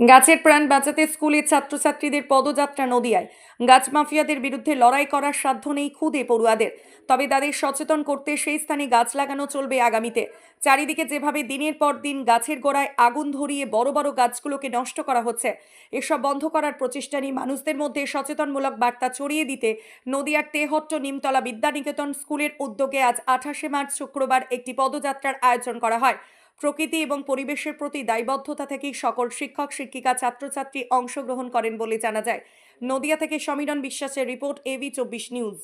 গাছের প্রাণ বাঁচাতে স্কুলের ছাত্রছাত্রীদের পদযাত্রা নদিয়ায়। গাছ মাফিয়াদের বিরুদ্ধে লড়াই করার সাধ্য নেই খুদে পড়ুয়াদের। তবে তাদের সচেতন করতে সেই স্থানে গাছ লাগানো চলবে আগামীতে। চারিদিকে যেভাবে দিনের পর দিন গাছের গোড়ায় আগুন ধরিয়ে বড় বড় গাছগুলোকে নষ্ট করা হচ্ছে, এসব বন্ধ করার প্রচেষ্টা নিয়ে মানুষদের মধ্যে সচেতনমূলক বার্তা ছড়িয়ে দিতে নদিয়ার তেহট্ট নিমতলা বিদ্যানিকেতন স্কুলের উদ্যোগে আজ আঠাশে মার্চ শুক্রবার একটি পদযাত্রার আয়োজন করা হয়। প্রকৃতি এবং পরিবেশের প্রতি দায়বদ্ধতা থেকেই সকল শিক্ষক, শিক্ষিকা, ছাত্রছাত্রী অংশগ্রহণ করেন বলে জানা যায়। নদিয়া থেকে সমীরণ বিশ্বাসের রিপোর্ট এভি চব্বিশ নিউজ।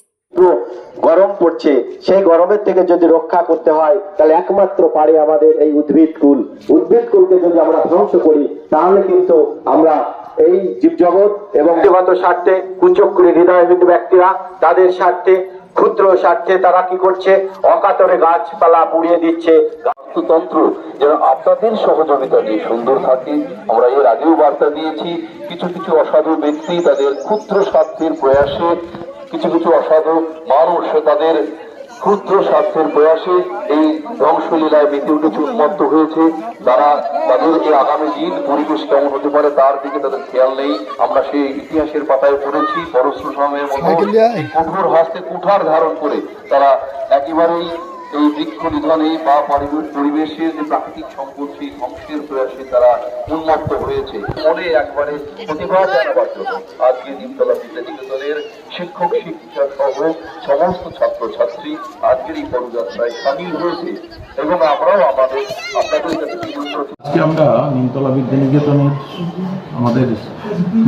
গরম পড়ছে। সেই গরমের থেকে যদি রক্ষা করতে হয়, তাহলে একমাত্র পারে আমাদের এই উদ্ভিদ কুল। উদ্ভিদ কুলকে যদি আমরা ধ্বংস করি, তাহলে কিন্তু আমরা এই জীবজগৎ এবং ব্যক্তিগত স্বার্থে কুচক্রী হৃদয়বিদ ব্যক্তিরা তাদের স্বার্থে ক্ষুদ্র স্বার্থে তারা কি করছে? অকাতরে গাছপালা পুড়িয়ে দিচ্ছে। বাস্তুতন্ত্র যেন আপনাদের সহযোগিতা দিয়ে সুন্দর থাকে। আমরা এর আগেও বার্তা দিয়েছি, কিছু কিছু অসাধু ব্যক্তি তাদের ক্ষুদ্র স্বার্থের প্রয়াসে, কিছু কিছু অসাধু মানুষ তাদের ক্ষুদ্র স্বার্থের প্রয়াসে এই ধ্বংসলীলায় মেতে উঠেছে উন্মত্ত হয়েছে। তারা তাদের যে আগামী দিন পরিবেশ কেমন হতে পারে তার দিকে তাদের খেয়াল নেই। আমরা সেই ইতিহাসের পাতায় পড়েছি পরশ্রমের মতো কঠোর হাসতে কুঠার ধারণ করে তারা একেবারেই এই বৃক্ষ নিধনে বা পরিবেশের যে প্রাকৃতিক সম্পদ সেই ধ্বংসের প্রয়াসে তারা উন্মত্ত হয়েছে, মনে একবারে প্রতিভা জানাবার জন্য। আজকে নিমতলা বিদ্যানিকেতনের শিক্ষক শিক্ষিকা সহ সমস্ত ছাত্র ছাত্রী আজকের এই পদযাত্রায় সামিল হয়েছে এবং আমরাও আমাদের আপনাদের কাছে আজকে আমরা নিমতলা বিদ্যানিকেতনের আমাদের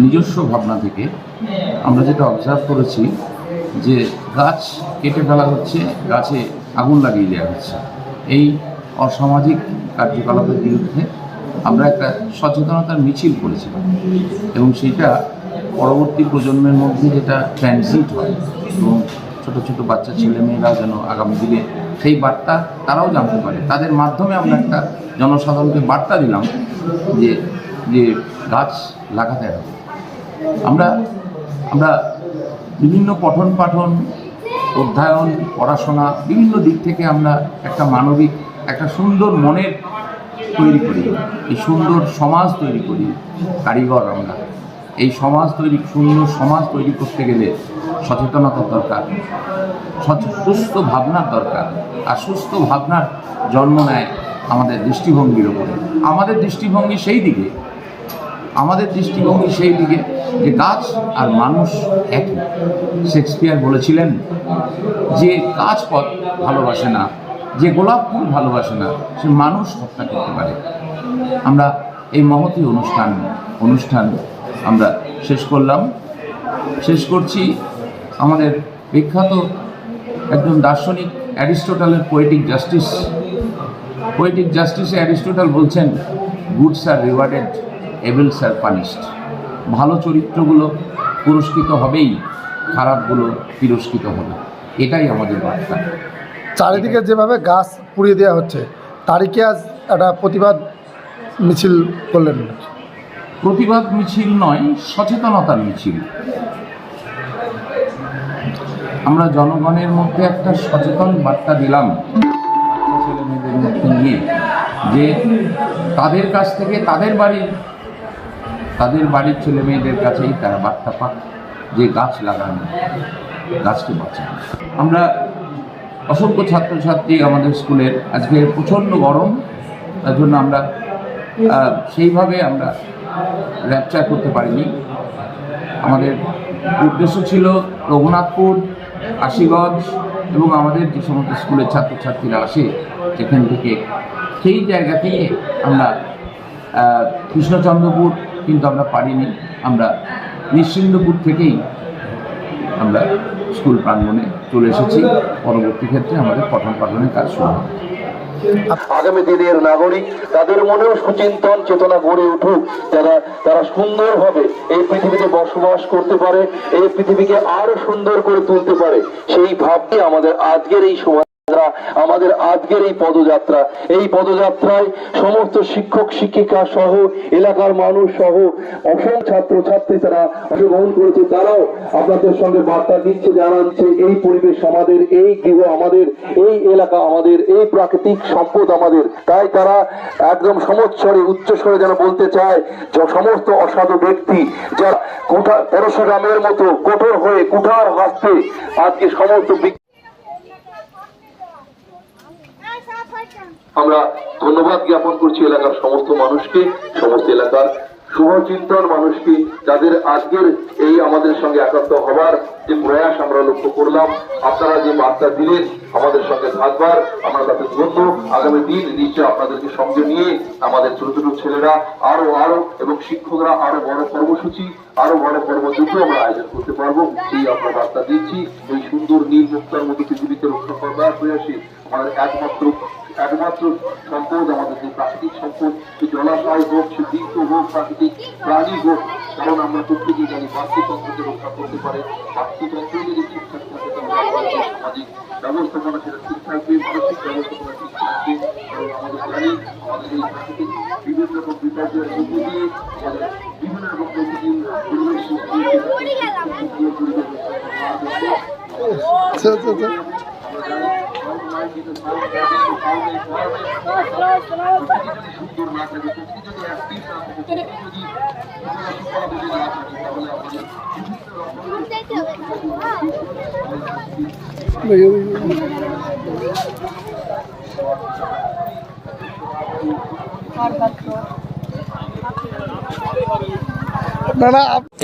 নিজস্ব ভাবনা থেকে আমরা যেটা অবজার্ভ করেছি যে গাছ কেটে ফেলা হচ্ছে, গাছে আগুন লাগিয়ে দেওয়া হচ্ছে। এই অসামাজিক কার্যকলাপের বিরুদ্ধে আমরা একটা সচেতনতার মিছিল করেছিলাম এবং সেটা পরবর্তী প্রজন্মের মধ্যে যেটা ট্রানজিট হয় এবং ছোটো ছোটো বাচ্চা ছেলেমেয়েরা যেন আগামী দিনে সেই বার্তা তারাও জানতে পারে। তাদের মাধ্যমে আমরা একটা জনসাধারণকে বার্তা দিলাম যে যে গাছ লাগাতে হবে। আমরা আমরা বিভিন্ন পঠন পাঠন অধ্যয়ন, পড়াশোনা, বিভিন্ন দিক থেকে আমরা একটা মানবিক, একটা সুন্দর মনের তৈরি করি। এই সুন্দর সমাজ তৈরি করি, কারিগর আমরা। এই সমাজ তৈরি, সুন্দর সমাজ তৈরি করতে গেলে সচেতনতার দরকার সুস্থ ভাবনার দরকার। আর সুস্থ ভাবনার জন্ম নেয় আমাদের দৃষ্টিভঙ্গির ওপরে আমাদের দৃষ্টিভঙ্গি সেই দিকে। আমাদের দৃষ্টিভঙ্গি সেই দিকে। যে গাছ আর মানুষ একই। শেক্সপিয়ার বলেছিলেন যে গাছ পথ ভালোবাসে না, যে গোলাপ ফুল ভালোবাসে না, সে মানুষ হত্যা করতে পারে। আমরা এই মহতী অনুষ্ঠান অনুষ্ঠান আমরা শেষ করলাম। শেষ করছি আমাদের বিখ্যাত একজন দার্শনিক অ্যারিস্টোটালের পোয়েটিক জাস্টিস পোয়েটিক জাস্টিসে অ্যারিস্টোটাল বলছেন goods are rewarded evils are punished ভালো চরিত্রগুলো পুরস্কৃত হবেই খারাপগুলো তিরস্কৃত হবে। এটাই আমাদের বার্তা। চারিদিকে যেভাবে গাছ পুড়িয়ে দেওয়া হচ্ছে তারই কি আজ একটা প্রতিবাদ মিছিল করলেন প্রতিবাদ মিছিল নয় সচেতনতার মিছিল। আমরা জনগণের মধ্যে একটা সচেতন বার্তা দিলাম ছেলে মেয়েদের মধ্যে নিয়ে যে তাদের কাছ থেকে তাদের বাড়ির তাদের বাড়ির ছেলে মেয়েদের কাছেই তারা বার্তা পাক যে গাছ লাগানো গাছকে বাঁচানো। আমরা অসংখ্য ছাত্রছাত্রী আমাদের স্কুলের আজকে প্রচণ্ড গরম, তার জন্য আমরা সেইভাবে আমরা র্যাপচার করতে পারিনি। আমাদের উদ্দেশ্য ছিল রঘুনাথপুর, আশিগঞ্জ এবং আমাদের যে সমস্ত স্কুলের ছাত্রছাত্রীরা আসে সেখান থেকে, সেই জায়গাতেই আমরা কৃষ্ণচন্দ্রপুর কিন্তু আমরা পারিনি। আমরা নিশ্চিন্দপুর থেকেই আমরা স্কুল প্রাঙ্গণে চলে এসেছি। পরবর্তী ক্ষেত্রে আমাদের পঠন পাঠনের কাজ শুরু হবে। আগামী দিনের নাগরিক, তাদের মনেও সুচিন্তন চেতনা গড়ে উঠুক যারা, তারা সুন্দর সুন্দরভাবে এই পৃথিবীতে বসবাস করতে পারে, এই পৃথিবীকে আরও সুন্দর করে তুলতে পারে। সেই ভাবটি আমাদের আজকের এই সময় আমাদের আজকের এই পদযাত্রা। এই পদযাত্রায় সমস্ত শিক্ষক, শিক্ষিকা সহ, এলাকার মানুষ সহ অসংখ্য ছাত্র ছাত্রী তারা অংশগ্রহণ করেছে। তারাও আপনাদের সঙ্গে বার্তা দিচ্ছে, জানাচ্ছে, এই পরিবেশ আমাদের, এই গৃহ আমাদের, এই এলাকা আমাদের, এই প্রাকৃতিক সম্পদ আমাদের। তাই তারা একদম সমস্বরে উচ্চস্বরে যেন বলতে চায়, যে সমস্ত অসাধু ব্যক্তি যারা কোঠা পরশুরামের মতো কঠোর হয়ে কুঠার হাসতে আজকে সমস্ত আমরা ধন্যবাদ জ্ঞাপন করছি এলাকার সমস্ত মানুষকে, সমস্ত এলাকার শুভচিন্তন মানুষকে, যাদের আজকের এই আমাদের সঙ্গে একাত্ম হবার যে প্রয়াস আমরা লক্ষ্য করলাম। আপনারা যে বার্তা দিলেন, আমাদের সঙ্গে থাকবার, আমরা তাতে ধন্য। আগামী দিন নিশ্চয় আপনাদেরকে সঙ্গে নিয়ে আমাদের ছোট ছোট ছেলেরা, আরও আরও, এবং শিক্ষকরা আরও বড় কর্মসূচি, আরও বড় কর্মযুদ্ধ আমরা আয়োজন করতে পারব। এই আমরা বার্তা দিচ্ছি, এই সুন্দর নীল মুক্তার মতো পৃথিবীকে রক্ষা করবার প্রয়াসে। আমাদের একমাত্র একমাত্র সম্পদ আমাদের যে প্রাকৃতিক সম্পদ সে জলাশয় হোক সে দীর্ঘ হোক প্রাকৃতিক প্রাণী হোক কারণ আমরা প্রত্যেকেই জানি বাস্তুতন্ত্রকে রক্ষা করতে পারে বাস্তুতন্ত্র যদি ঠিকঠাক থাকে তাহলে আমাদের সামাজিক ব্যবস্থাপনা সেটা ঠিক থাকবে মানসিক ব্যবস্থাপনা ঠিক থাকবে এবং আমাদের জানি আমাদের এই প্রাকৃতিক বিভিন্ন রকম বিপর্যয়ের মধ্য দিয়ে আমাদের বিভিন্ন রকম প্রকৃতির পরিবেশ সৃষ্টি পরিবেশ রক্ষা আচ্ছা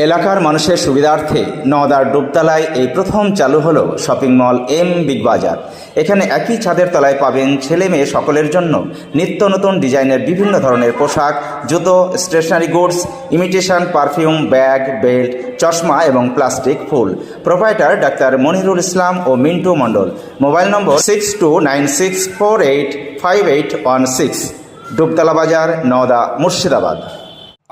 এলাকার মানুষের সুবিধার্থে নওদার ডুবতলায় এই প্রথম চালু হলো শপিং মল এম বিগ বাজার। এখানে একই ছাদের তলায় পাবেন ছেলে মেয়ে সকলের জন্য নিত্য নতুন ডিজাইনের বিভিন্ন ধরনের পোশাক, জুতো stationery goods imitation perfume bag belt চশমা এবং প্লাস্টিক ফুল। প্রোপাইটার ডাক্তার মনিরুল ইসলাম ও Mintu Mondal. Mobile number six two nine six four eight five eight one six Dubtala বাজার, নওদা, মুর্শিদাবাদ।